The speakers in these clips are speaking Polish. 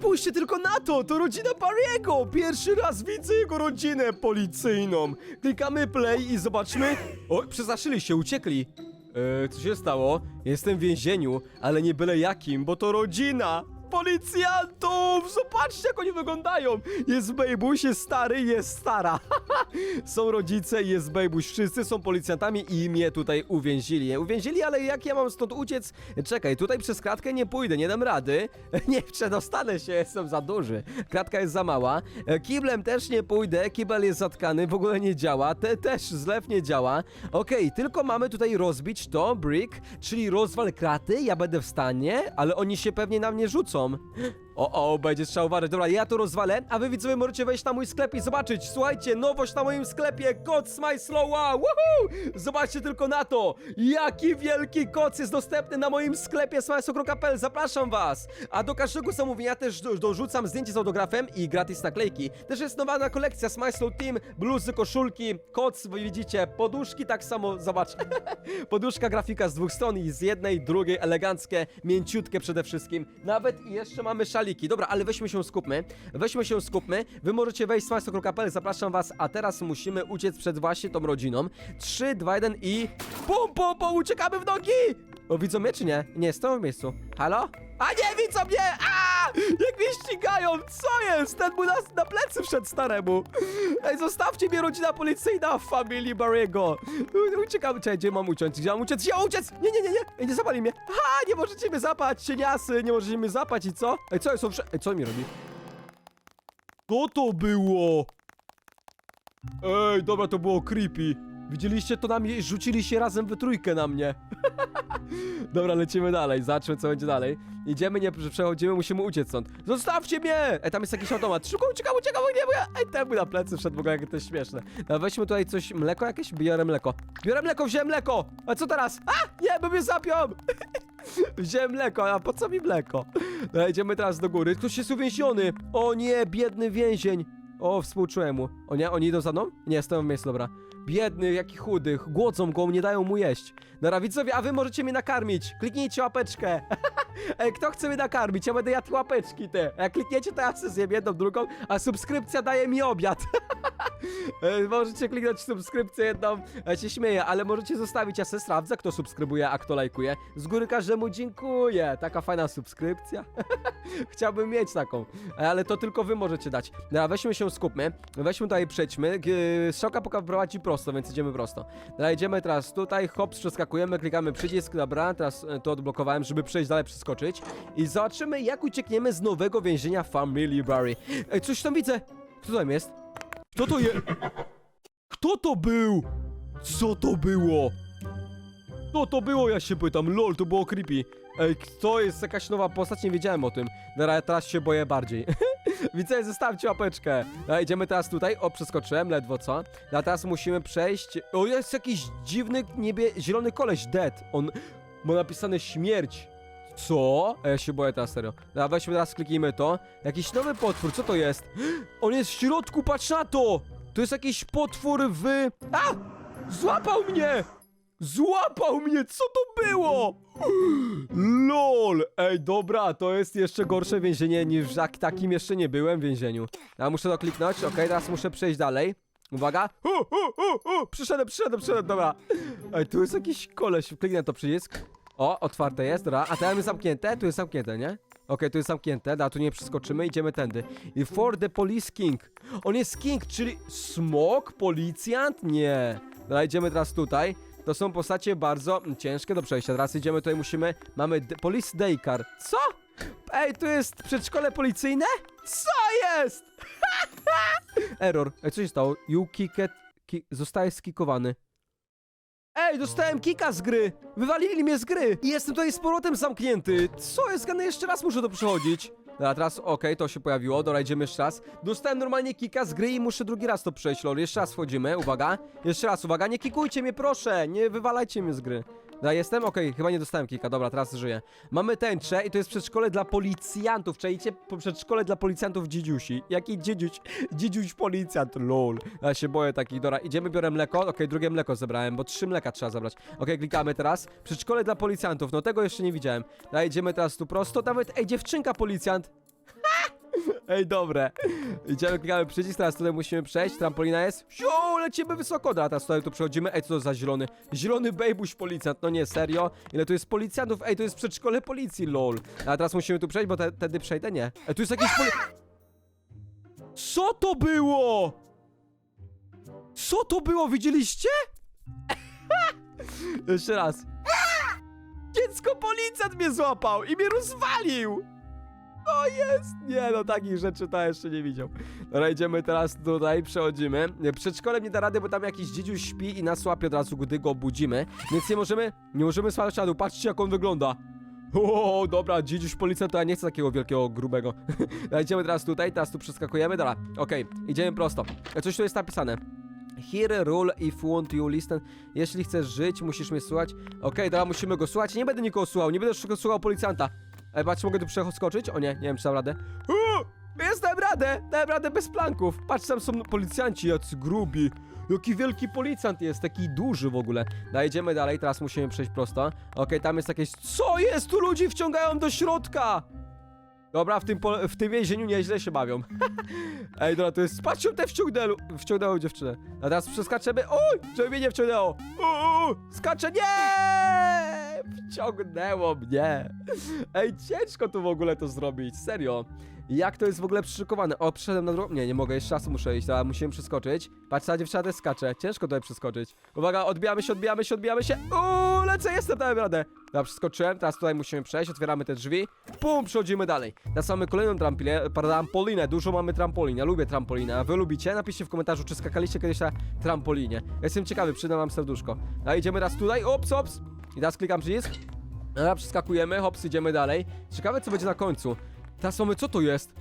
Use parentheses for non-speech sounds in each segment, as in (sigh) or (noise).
spójrzcie tylko na to, to rodzina Barry'ego! Pierwszy raz widzę jego rodzinę policyjną. Klikamy play i zobaczmy... O, przestraszyli się, uciekli. Eee, co się stało? Jestem w więzieniu, ale nie byle jakim, bo to rodzina! Policjantów! Zobaczcie, jak oni wyglądają! Jest Bejbuś, jest stary, jest stara. (laughs) są rodzice, jest Bejbuś. Wszyscy są policjantami i mnie tutaj uwięzili. Uwięzili, ale jak ja mam stąd uciec? Czekaj, tutaj przez kratkę nie pójdę, nie dam rady. (laughs) nie przedostanę się, jestem za duży. Kratka jest za mała. E, Kiblem też nie pójdę, kibel jest zatkany, w ogóle nie działa. Te też zlew nie działa. Okej, tylko mamy tutaj rozbić to, brick, czyli rozwal kraty, ja będę w stanie, ale oni się pewnie na mnie rzucą. from. O, o, będzie trzeba uważać. Dobra, ja to rozwalę, a wy widzowie możecie wejść na mój sklep i zobaczyć. Słuchajcie, nowość na moim sklepie, kod Smile Slowa, woohoo! Zobaczcie tylko na to, jaki wielki koc jest dostępny na moim sklepie smileslow.pl, zapraszam was! A do każdego zamówienia też do, dorzucam zdjęcie z autografem i gratis naklejki. Też jest nowa kolekcja Smile Slow Team, bluzy, koszulki, koc, wy widzicie, poduszki tak samo, zobacz. (laughs) Poduszka grafika z dwóch stron i z jednej, drugiej, eleganckie, mięciutkie przede wszystkim. Nawet i jeszcze mamy szaliki. Dobra, ale weźmy się skupmy. Weźmy się skupmy. Wy możecie wejść z państwo.pl, zapraszam was, a teraz musimy uciec przed właśnie tą rodziną. 3, 2, 1 i... Pum, pum, pum, uciekamy w nogi! O, widzą mnie czy nie? Nie, stoją w miejscu. Halo? A nie, widzą mnie! A! Jak mnie ścigają! Co jest? Ten mu na, na plecy wszedł staremu. Ej, zostawcie mnie, rodzina policyjna w familii Barry'ego. Uciekam, czekaj, gdzie mam uciec? Gdzie mam uciec? Mam uciec? Nie, nie, nie, nie, Ej, nie zapali mnie. Ha, nie możecie mnie zapać, cieniasy, nie możecie mnie zapać i co? Ej, co wsze- Ej, co mi robi? Co to było? Ej, dobra, to było creepy. Widzieliście to na mnie? Rzucili się razem we trójkę na mnie. (laughs) Dobra, lecimy dalej, zobaczmy co będzie dalej. Idziemy, nie przechodzimy, musimy uciec stąd. Zostawcie mnie! Ej, tam jest jakiś automat. Szybko uciekam, uciekam, nie mogę. Ej, temu na plecy wszedł, ogóle jak to jest śmieszne. No, weźmy tutaj coś, mleko jakieś? Biorę mleko. Biorę mleko, wziąłem mleko! A co teraz? A! Nie, bo mnie zapią! (laughs) Wziąłem mleko, a po co mi mleko? No, idziemy teraz do góry. Ktoś jest uwięziony! O nie, biedny więzień! O, współczułem mu. O nie, oni idą za mną? Nie, stoją w miejscu, dobra. Biedny, jaki chudy, głodzą go, nie dają mu jeść. Dobra, widzowie, a wy możecie mnie nakarmić. Kliknijcie łapeczkę. (laughs) Ej, kto chce mnie nakarmić? Ja będę jadł łapeczki, te. Jak klikniecie, to ja sobie zjem jedną, drugą, a subskrypcja daje mi obiad. (laughs) Możecie kliknąć subskrypcję jedną, ja się śmieję, ale możecie zostawić, ja se sprawdzę, kto subskrybuje, a kto lajkuje. Z góry każdemu dziękuję. Taka fajna subskrypcja. (laughs) Chciałbym mieć taką, ale to tylko wy możecie dać. Dobra, weźmy się, skupmy. Weźmy tutaj, przejdźmy. G- Strzałka poka prowadzi prosto, więc idziemy prosto. Dobra, idziemy teraz tutaj, hops, przeskakujemy, klikamy przycisk, dobra, teraz e, to odblokowałem, żeby przejść dalej, przeskoczyć. I zobaczymy, jak uciekniemy z nowego więzienia Family Barry. Ej, coś tam widzę! Kto tam jest? Kto to jest? Kto to był? Co to było? Co to było, ja się pytam, lol, to było creepy. Ej, to jest jakaś nowa postać, nie wiedziałem o tym. Dobra, ja teraz się boję bardziej. (laughs) Widzę, zostawcie łapeczkę. Dobra, idziemy teraz tutaj, o, przeskoczyłem, ledwo co. A teraz musimy przejść, o, jest jakiś dziwny, niebie, zielony koleś, dead. On ma napisane śmierć. Co? A ja się boję teraz serio. Dobra, weźmy teraz, kliknijmy to. Jakiś nowy potwór, co to jest? (gasps) On jest w środku, patrz na to! To jest jakiś potwór w... A! Złapał mnie! Złapał mnie! Co to było? (gasps) LOL! Ej, dobra, to jest jeszcze gorsze więzienie niż jak takim jeszcze nie byłem w więzieniu. Ja muszę to kliknąć, okej, teraz muszę przejść dalej. Uwaga! U, u, u, u. Przyszedłem, przyszedłem, przyszedłem, dobra. Ej, tu jest jakiś koleś, kliknę to przycisk. O, otwarte jest, dobra. A tam jest zamknięte? Tu jest zamknięte, nie? Okej, tu jest zamknięte, da, tu nie przeskoczymy, idziemy tędy. I for the police king. On jest king, czyli smok, policjant? Nie. Dobra, idziemy teraz tutaj. To są postacie bardzo ciężkie do przejścia. Teraz idziemy tutaj, musimy... Mamy police daycare. Co? Ej, tu jest przedszkole policyjne? Co jest? (laughs) Error. Ej, co się stało? You kicked... Ki zostaje skikowany. Ej, dostałem kika z gry! Wywalili mnie z gry! I jestem tutaj z powrotem zamknięty! Co jest? Gany jeszcze raz muszę to przechodzić. Dobra, teraz okej, to się pojawiło, dobra, idziemy jeszcze raz. Dostałem normalnie kika z gry i muszę drugi raz to przejść, lol. Jeszcze raz wchodzimy, uwaga. Jeszcze raz, uwaga, nie kikujcie mnie, proszę! Nie wywalajcie mnie z gry. Dobra, jestem? Okej, chyba nie dostałem kika, dobra, teraz żyję. Mamy tęczę i to jest przedszkole dla policjantów, czajcie? Po przedszkole dla policjantów dziedziusi. Jaki dziedziuś? Dziedziuś policjant, lol. Ja się boję takich, dobra, idziemy, biorę mleko, okej, drugie mleko zebrałem, bo trzy mleka trzeba zabrać. Okej, klikamy teraz. Przedszkole dla policjantów, no tego jeszcze nie widziałem. Dobra, idziemy teraz tu prosto, nawet, ej, dziewczynka policjant. Ej, dobre. Idziemy, klikamy przycisk, teraz tutaj musimy przejść, trampolina jest. Siu, lecimy wysoko, dobra, teraz tutaj tu przechodzimy. Ej, co to za zielony? Zielony bejbuś policjant, no nie, serio? Ile tu jest policjantów? Ej, to jest przedszkole policji, lol. A teraz musimy tu przejść, bo te, wtedy przejdę, nie. Ej, tu jest jakiś poli... Co to było? Co to było, widzieliście? (laughs) Jeszcze raz. Dziecko policjant mnie złapał i mnie rozwalił! O jest! Nie no, takich rzeczy to jeszcze nie widział. Dobra, idziemy teraz tutaj, przechodzimy. Przedszkole nie da rady, bo tam jakiś dziedziuś śpi i nas łapie od razu, gdy go budzimy. Więc nie możemy, nie możemy spać śladu. Patrzcie, jak on wygląda. O, dobra, dziedziuś policjant, to ja nie chcę takiego wielkiego, grubego. (laughs) Idziemy teraz tutaj, teraz tu przeskakujemy. Dobra, okej, idziemy prosto. E, Coś tu jest napisane. Here rule if want you listen. Jeśli chcesz żyć, musisz mnie słuchać. Okej, dobra, musimy go słuchać. Nie będę nikogo słuchał, nie będę tylko słuchał policjanta. Ej, patrz, mogę tu przeskoczyć? O nie, nie wiem, czy dam radę. O, jest, dałem radę! Dałem radę bez planków. Patrz, tam są policjanci, jacy grubi. Jaki wielki policjant jest, taki duży w ogóle. No, idziemy dalej, teraz musimy przejść prosto. Okej, tam jest jakieś... Co jest? Tu ludzi wciągają do środka! Dobra, w tym, w tym więzieniu nieźle się bawią. (laughs) Ej, dobra, to jest... Patrzcie, te wciągnęło, wciągnęło dziewczynę. A teraz przeskaczemy... Oj, żeby mnie nie wciągnęło. O, skaczę, nie! Wciągnęło mnie. Ej, ciężko tu w ogóle to zrobić, serio. Jak to jest w ogóle przyszykowane? O, przyszedłem na drugą... Nie, nie mogę, jeszcze raz muszę iść, ale musimy przeskoczyć. Patrz, ta dziewczyna też skacze, ciężko tutaj przeskoczyć. Uwaga, odbijamy się, odbijamy się, odbijamy się. Uuu, lecę, jestem, dałem radę. Dobra, przeskoczyłem, teraz tutaj musimy przejść, otwieramy te drzwi. Pum, przechodzimy dalej. Teraz mamy kolejną trampolinę, trampolinę, dużo mamy trampolin, ja lubię trampolinę, a wy lubicie? Napiszcie w komentarzu, czy skakaliście kiedyś na trampolinie. Jestem ciekawy, przydam wam serduszko. A idziemy raz tutaj, ops, ops. I teraz klikam przycisk. Dobra, przeskakujemy, hops, idziemy dalej. Ciekawe, co będzie na końcu. Teraz mamy, co to jest?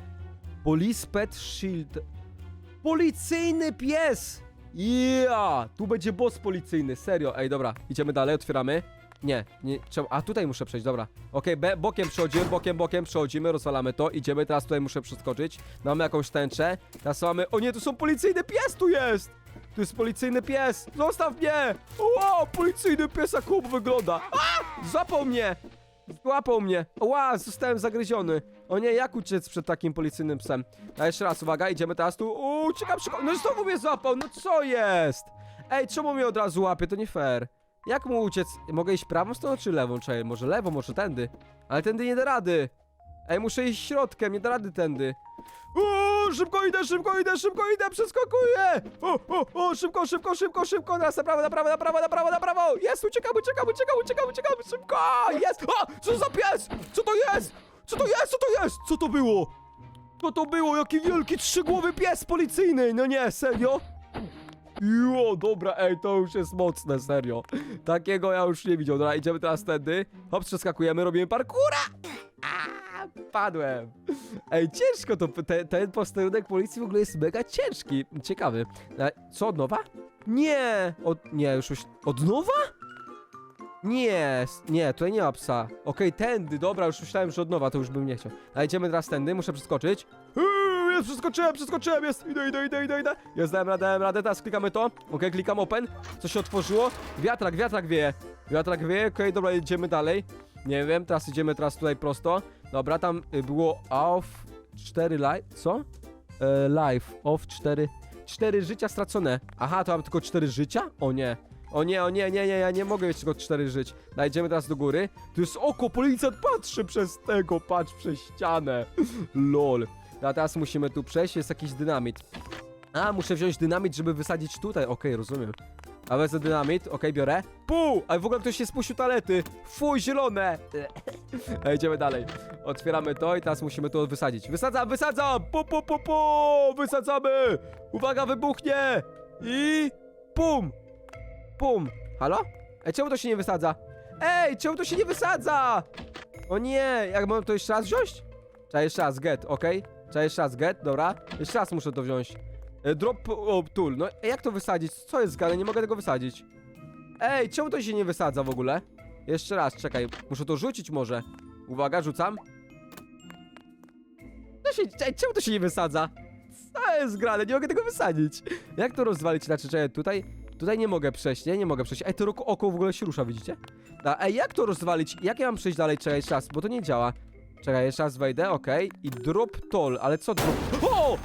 Police Pet Shield. Policyjny pies! Yeah! Tu będzie boss policyjny, serio. Ej, dobra, idziemy dalej, otwieramy. Nie, nie, trzeba, a tutaj muszę przejść, dobra. Okej, be- bokiem przechodzimy, bokiem, bokiem przechodzimy, rozwalamy to, idziemy, teraz tutaj muszę przeskoczyć. Mamy jakąś tęczę, teraz mamy, o nie, tu są policyjny pies, tu jest! Tu jest policyjny pies, zostaw mnie! O, policyjny pies, jak chłop wygląda. A! Złapał mnie! Złapał mnie! Ła, zostałem zagryziony. O nie, jak uciec przed takim policyjnym psem? A jeszcze raz, uwaga, idziemy teraz tu. Uciekam szybko. No znowu mnie złapał, no co jest? Ej, czemu mnie od razu łapie? To nie fair. Jak mu uciec? Mogę iść prawą stroną czy lewą? Czekaj, może lewą, może tędy. Ale tędy nie da rady. Ej, muszę iść środkiem, nie da rady tędy. Uuu, szybko idę, szybko idę, szybko idę, przeskakuję! O, o, o, szybko, szybko, szybko, szybko, teraz na prawo, na prawo, na prawo, na prawo, na prawo! Jest, uciekam, uciekam, uciekam, uciekam, uciekam, szybko! Jest! O, co za pies? Co to jest? Co to jest? Co to jest? Co to było? Co to było? Jaki wielki trzygłowy pies policyjny! No nie, serio? Jo, dobra, ej, to już jest mocne, serio. Takiego ja już nie widział. Dobra, idziemy teraz tędy. Hop, przeskakujemy, robimy parkura! Padłem. Ej, ciężko to, te, ten posterunek policji w ogóle jest mega ciężki. Ciekawy. E, Co, od nowa? Nie! Od, nie, już, już od nowa? Nie, nie, tutaj nie ma psa. Okej, tędy, dobra, już myślałem, że od nowa, to już bym nie chciał. A idziemy teraz tędy, muszę przeskoczyć. Jest, przeskoczyłem, przeskoczyłem, jest, idę, idę, idę, idę, idę. Jest, dałem radę, dałem radę, teraz klikamy to. Okej, klikam open. Co się otworzyło? Wiatrak, wiatrak wieje. Wiatrak wieje, okej, dobra, idziemy dalej. Nie wiem, teraz idziemy teraz tutaj prosto. Dobra, tam y, było off 4 live, co? E, live, off 4, 4 życia stracone. Aha, to mam tylko 4 życia? O nie. O nie, o nie, nie, nie, ja nie mogę mieć tylko 4 żyć. Dajdziemy teraz do góry. Tu jest oko, policjant patrzy przez tego, patrz przez ścianę. (laughs) Lol. A teraz musimy tu przejść, jest jakiś dynamit. A, muszę wziąć dynamit, żeby wysadzić tutaj. Okej, rozumiem. A wezmę dynamit, okej, biorę. Pół! Ale w ogóle ktoś się spuścił talety. Fuj, zielone! (laughs) A idziemy dalej. Otwieramy to i teraz musimy to wysadzić. Wysadzam, wysadzam! Pu, pu, pu, pu! Wysadzamy! Uwaga, wybuchnie! I... Pum! Pum! Halo? Ej, czemu to się nie wysadza? Ej, czemu to się nie wysadza? O nie, jak mam to jeszcze raz wziąć? Trzeba jeszcze raz, get, okej? Trzeba jeszcze raz, get, dobra. Jeszcze raz muszę to wziąć. E, drop tool, no ej, jak to wysadzić? Co jest zgane? Nie mogę tego wysadzić. Ej, czemu to się nie wysadza w ogóle? Jeszcze raz, czekaj, muszę to rzucić może. Uwaga, rzucam. To się, ej, czemu to się nie wysadza? Co jest grane? Nie mogę tego wysadzić. Jak to rozwalić? Znaczy, czekaj, tutaj, tutaj nie mogę przejść, nie? Nie mogę przejść. Ej, to oko, oko w ogóle się rusza, widzicie? A, ej, jak to rozwalić? Jak ja mam przejść dalej? Czekaj, jeszcze raz, bo to nie działa. Czekaj, jeszcze raz wejdę, okej. I drop toll, ale co drop... O!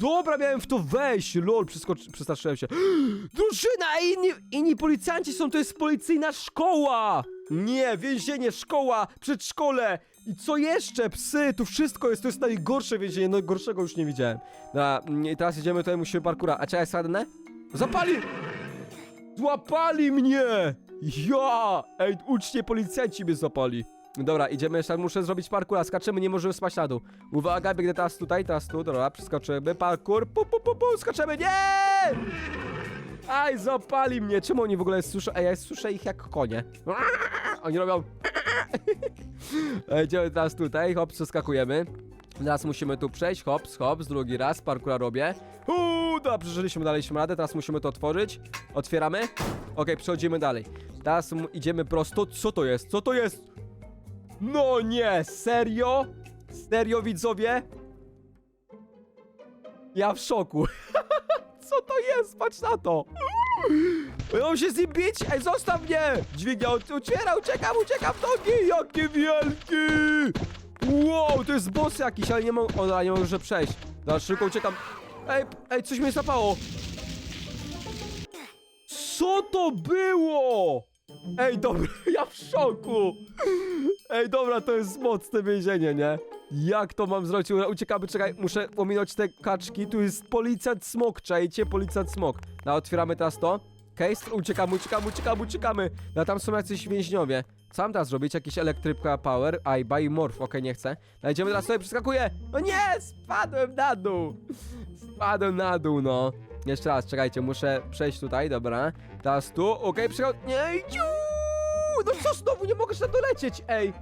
Dobra, miałem w to wejść, lol, przestraszyłem się. (gasps) Drużyna, inni, inni policjanci są, to jest policyjna szkoła! Nie, więzienie, szkoła, przedszkole i co jeszcze? Psy, tu wszystko jest, to jest najgorsze więzienie, no gorszego już nie widziałem. No, i teraz idziemy tutaj, musimy parkura. A czekaj, sadnę? Zapali! Złapali mnie! Ja! Ej, uczcie, policjanci mnie złapali. Dobra, idziemy jeszcze, muszę zrobić parkour, skaczemy, nie możemy spać na dół. Uwaga, biegnę teraz tutaj, teraz tu, dobra, przeskoczymy, parkour, pu, pu, pu, pu, skaczemy, nie! Aj, zapali mnie, czemu oni w ogóle słyszą, ej, ja słyszę ich jak konie. (laughs) Oni robią... (laughs) Idziemy teraz tutaj, hop, przeskakujemy. Teraz musimy tu przejść, hops, hops, drugi raz, parkura robię. Uuu, dobra, przeżyliśmy, daliśmy radę, teraz musimy to otworzyć. Otwieramy. Okej, przechodzimy dalej. Teraz idziemy prosto. Co to jest? Co to jest? No nie, serio? Serio, widzowie? Ja w szoku. (laughs) Co to jest? Patrz na to. On się z nim bić? Ej, zostaw mnie! Dźwignia, uciera, uciekam, uciekam nogi! Jaki wielki! Wow, to jest boss jakiś, ale nie mogę, o, nie mogę przejść. Dobra, szybko uciekam. Ej, ej, coś mnie zapało. Co to było? Ej, dobra, (laughs) ja w szoku. Ej, dobra, to jest mocne więzienie, nie? Jak to mam zrobić? Uciekamy, czekaj, muszę ominąć te kaczki. Tu jest policjant smok, czajcie, policjant smok. No, otwieramy teraz to. Case, uciekamy, uciekamy, uciekamy, uciekamy. No, tam są jacyś więźniowie. Co mam teraz zrobić? Jakiś elektryka power? I buy morph, okej, nie chcę. No, idziemy teraz sobie, przeskakuję. No nie, spadłem na dół. Spadłem na dół, no. Jeszcze raz, czekajcie, muszę przejść tutaj, dobra. Teraz tu, okej, okay, Nie, ciu! No co znowu, nie mogę się dolecieć, ej!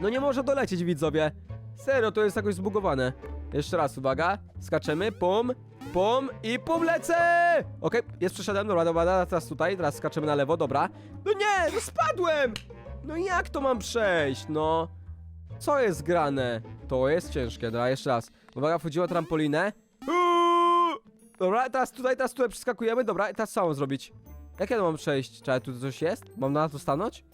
No nie może dolecieć, widzowie. Serio, to jest jakoś zbugowane. Jeszcze raz, uwaga. Skaczemy, pum, pum i pum, lecę! Okej, jest przeszedłem, dobra, dobra, teraz tutaj, teraz skaczemy na lewo, dobra. No nie, no spadłem! No jak to mam przejść, no? Co jest grane? To jest ciężkie, dobra, jeszcze raz. Uwaga, wchodziła trampolinę. Dobra, teraz tutaj, teraz tutaj przeskakujemy, dobra, i teraz co mam zrobić? Jak ja mam przejść? Czy tu coś jest? Mam na to stanąć?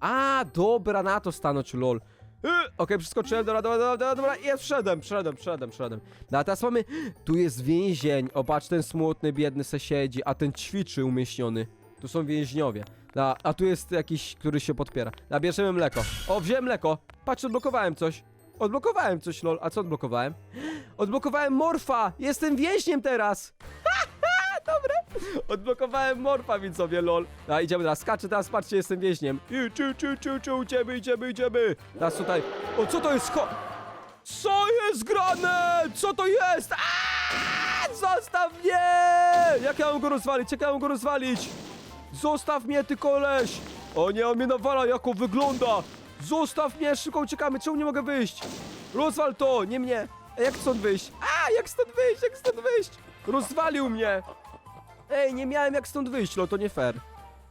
A, dobra, na to stanąć, lol. Yy, Okej, przeskoczyłem, dobra, dobra, dobra, dobra, dobra, jest, wszedłem, wszedłem, wszedłem, wszedłem. No a teraz mamy, tu jest więzień, o patrz, ten smutny, biedny se siedzi, a ten ćwiczy umieśniony. Tu są więźniowie. A, a tu jest jakiś, który się podpiera. A bierzemy mleko. O, wziąłem mleko. Patrz, odblokowałem coś. Odblokowałem coś, lol. A co odblokowałem? Odblokowałem morfa! Jestem więźniem teraz! (laughs) Dobre! Odblokowałem morfa, widzowie, lol. A idziemy teraz, skaczę teraz, patrzcie, jestem więźniem. I, idziemy, idziemy, idziemy. Teraz tutaj. O, co to jest? Ko co jest grane? Co to jest? Aaaa! Zostaw mnie! Jak ja mam go rozwalić? Jak ja mam go rozwalić? Zostaw mnie, ty koleś! O nie, on mnie nawala, jak on wygląda! Zostaw mnie, szybko uciekamy, czemu nie mogę wyjść? Rozwal to, nie mnie! Jak stąd wyjść? A, jak stąd wyjść, jak stąd wyjść? Rozwalił mnie! Ej, nie miałem jak stąd wyjść, no to nie fair.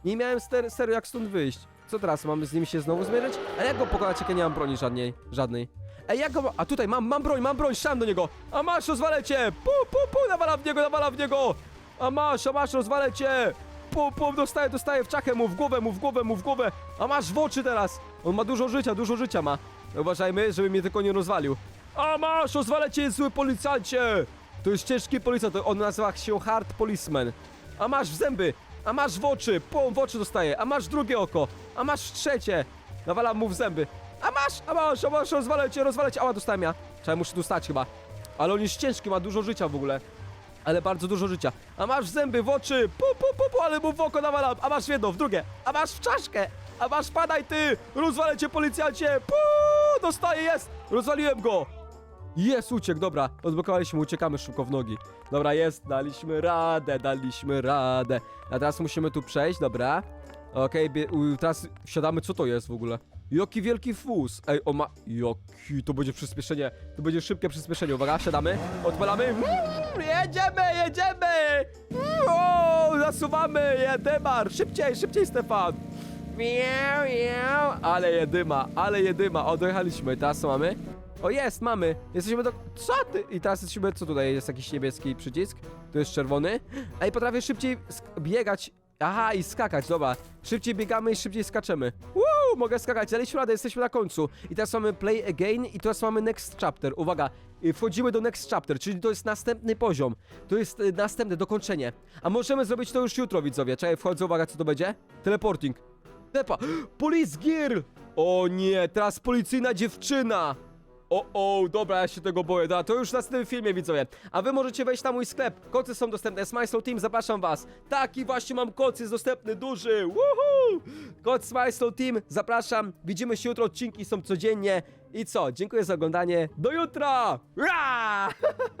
Nie miałem ster- serio jak stąd wyjść. Co teraz, mamy z nim się znowu zmierzyć? A jak go pokonać, jak ja nie mam broni żadnej? Żadnej. Ej, jak go... A tutaj, mam, mam broń, mam broń, strzelam do niego! A masz, rozwalę cię! Pu, pu, pu, nawala w niego, nawala w niego! A masz, a masz, rozwalę cię! Pum, pum, dostaję, dostaję w czachę mu, w głowę mu, w głowę mu, w głowę! A masz w oczy teraz! On ma dużo życia, dużo życia ma. Uważajmy, żeby mnie tylko nie rozwalił. A masz, rozwalę cię, zły policjancie! To jest ciężki policjant, on nazywa się Hard Policeman. A masz w zęby, a masz w oczy, pum, w oczy dostaję, a masz drugie oko, a masz trzecie. Nawalam mu w zęby. A masz, a masz, a masz, rozwalę cię, rozwalę cię, ała, dostałem ja. Trzeba muszę dostać chyba. Ale on jest ciężki, ma dużo życia w ogóle. Ale bardzo dużo życia. A masz w zęby, w oczy, pu, pu, pu, ale mu w oko nawalam. A masz w jedno, w drugie. A masz w czaszkę. A masz, padaj ty! Rozwalę cię, policjancie! Pu, dostaję, jest! Rozwaliłem go! Jest, uciekł, dobra. Odblokowaliśmy, uciekamy szybko w nogi. Dobra, jest, daliśmy radę, daliśmy radę. A teraz musimy tu przejść, dobra. Okej, u- teraz wsiadamy, co to jest w ogóle? Jaki wielki fus! Ej, on ma... Jaki, to będzie przyspieszenie, to będzie szybkie przyspieszenie, uwaga, wsiadamy, odpalamy, Mm, jedziemy, jedziemy! Mm, O, zasuwamy, jedymar, szybciej, szybciej, Stefan! Miau, miau, ale jedyma, ale jedyma, o, teraz co mamy? O, jest, mamy, jesteśmy do... Co ty? I teraz jesteśmy, co tutaj, jest jakiś niebieski przycisk, tu jest czerwony. Ej, potrafię szybciej biegać, Aha, i skakać, dobra. Szybciej biegamy i szybciej skaczemy. Woo, mogę skakać, daliśmy radę, jesteśmy na końcu. I teraz mamy play again i teraz mamy next chapter. Uwaga, wchodzimy do next chapter, czyli to jest następny poziom. To jest y, następne dokończenie. A możemy zrobić to już jutro, widzowie. Czekaj, wchodzę, uwaga, co to będzie? Teleporting. Tepa. (gasps) Police Gear! O nie, teraz policyjna dziewczyna! O, o, dobra, ja się tego boję. Dobra, to już w następnym filmie, widzowie. A wy możecie wejść na mój sklep. Kocy są dostępne. Smile Team, zapraszam was. Taki właśnie mam koc, jest dostępny, duży. Woohoo! Kod Smile Team, zapraszam. Widzimy się jutro, odcinki są codziennie. I co? Dziękuję za oglądanie. Do jutra! Ra! (laughs)